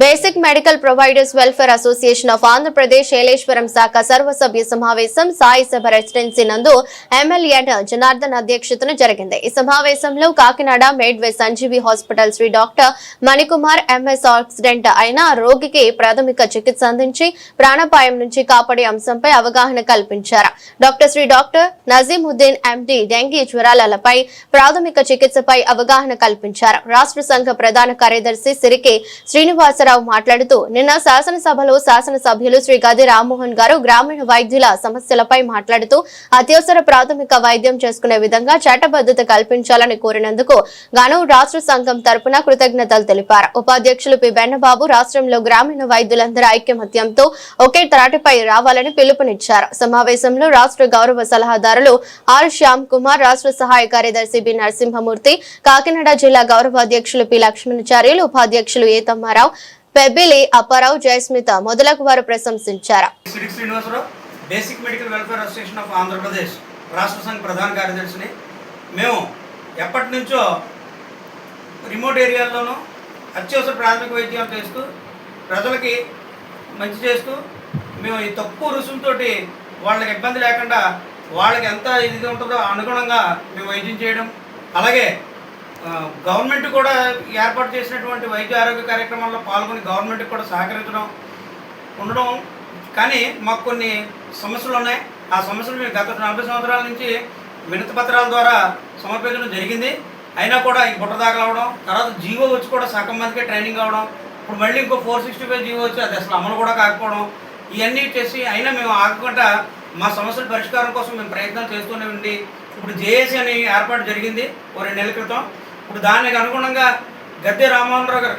Basic medical providers welfare association of Andhra Pradesh Yeleswaram శాఖ సర్వసభ్య సమావేశం సాయి సభ రెసిడెన్సీ నందు ఎమ్మెల్యే జనార్దన్ అధ్యక్షతన జరిగింది. ఈ సమావేశంలో Kakinada Medway Sanjeevi hospital Shri doctor Manikumar MS accident అయిన రోగికి ప్రాథమిక చికిత్స అందించి ప్రాణాపాయం నుంచి కాపాడే అంశంపై అవగాహన కల్పించారు. Doctor Shri doctor Nazimuddin MD dengue జ్వరాలపై ప్రాథమిక చికిత్సపై అవగాహన కల్పించారు. రాష్ట్ర సంఘ ప్రధాన కార్యదర్శి సిరికి శ్రీనివాసరావు మాట్లాడుతూ నిన్న శాసనసభలో శాసనసభ్యులు శ్రీ గది రామ్మోహన్ గారు గ్రామీణ వైద్యుల సమస్యలపై మాట్లాడుతూ అత్యవసర ప్రాథమిక వైద్యం చేసుకునే విధంగా చట్టబద్ధత కల్పించాలని కోరినందుకు గాను రాష్ట్ర సంఘం తరపున కృతజ్ఞతలు తెలిపారు. ఉపాధ్యక్షులు పి. బెన్నబాబు రాష్ట్రంలో గ్రామీణ వైద్యులందరూ ఐక్యమత్యంతో ఒకే త్రాటిపై రావాలని పిలుపునిచ్చారు. సమావేశంలో రాష్ట్ర గౌరవ సలహాదారులు ఆర్ శ్యామ్ కుమార్ రాష్ట్ర సహాయ కార్యదర్శి బి. నరసింహమూర్తి కాకినాడ జిల్లా గౌరవ అధ్యక్షులు పి. లక్ష్మణాచార్యులు ఉపాధ్యక్షులు ఏ. తమ్మారావు పెబ్బిలి అప్పారావు జయస్మిత మొదలగు వారు ప్రశంసించారు. Srinivasa Rao basic medical welfare association of Andhra Pradesh రాష్ట్ర సంఘ ప్రధాన కార్యదర్శిని. మేము ఎప్పటి నుంచో రిమోట్ ఏరియాల్లోనూ అత్యవసర ప్రాథమిక వైద్యాలు చేస్తూ ప్రజలకి మంచి చేస్తూ మేము ఈ తక్కువ రుసుముతో వాళ్ళకి ఇబ్బంది లేకుండా వాళ్ళకి ఎంత ఇది ఉంటుందో అనుగుణంగా మేము వైద్యం చేయడం. అలాగే గవర్నమెంట్ కూడా ఏర్పాటు చేసినటువంటి వైద్య ఆరోగ్య కార్యక్రమాల్లో పాల్గొని గవర్నమెంట్కి కూడా సహకరించడం ఉండడం. కానీ మాకు కొన్ని సమస్యలు ఉన్నాయి. ఆ సమస్యలు మేము గత నలభై సంవత్సరాల నుంచి వినతి పత్రాల ద్వారా సమర్పించడం జరిగింది. అయినా కూడా ఈ బుట్ట దాఖలు తర్వాత జీవో వచ్చి కూడా సగం మందికే ట్రైనింగ్ అవడం ఇప్పుడు మళ్ళీ ఇంకో ఫోర్ సిక్స్టీ ఫైవ్ జీవో వచ్చి అది అసలు అమలు కూడా కాకపోవడం ఇవన్నీ చేసి అయినా మేము ఆగకుండా మా సమస్యల పరిష్కారం కోసం మేము ప్రయత్నం చేస్తూనే ఉండి ఇప్పుడు జేఏసీ అని ఏర్పాటు జరిగింది. ఓ రెండు నెలల క్రితం. ఇప్పుడు దానికి అనుగుణంగా గద్దె రామ్మోహన్ రావు గారు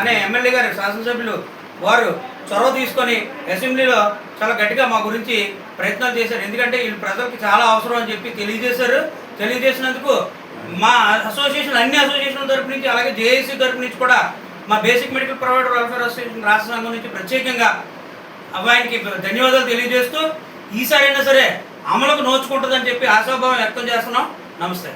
అనే ఎమ్మెల్యే గారు శాసనసభ్యులు వారు చొరవ తీసుకొని అసెంబ్లీలో చాలా గట్టిగా మా గురించి ప్రయత్నాలు చేశారు. ఎందుకంటే వీళ్ళు ప్రజలకు చాలా అవసరం అని చెప్పి తెలియజేశారు. తెలియజేసినందుకు మా అసోసియేషన్ అన్ని అసోసియేషన్ల తరపు నుంచి అలాగే జేఏసీ తరపు నుంచి కూడా మా basic medical provider welfare association రాష్ట్ర సంఘం నుంచి ప్రత్యేకంగా అబ్బాయికి ధన్యవాదాలు తెలియజేస్తూ ఈసారైనా సరే అమలుకు నోచుకుంటుందని చెప్పి ఆశాభావం వ్యక్తం చేస్తున్నాం. నమస్తే.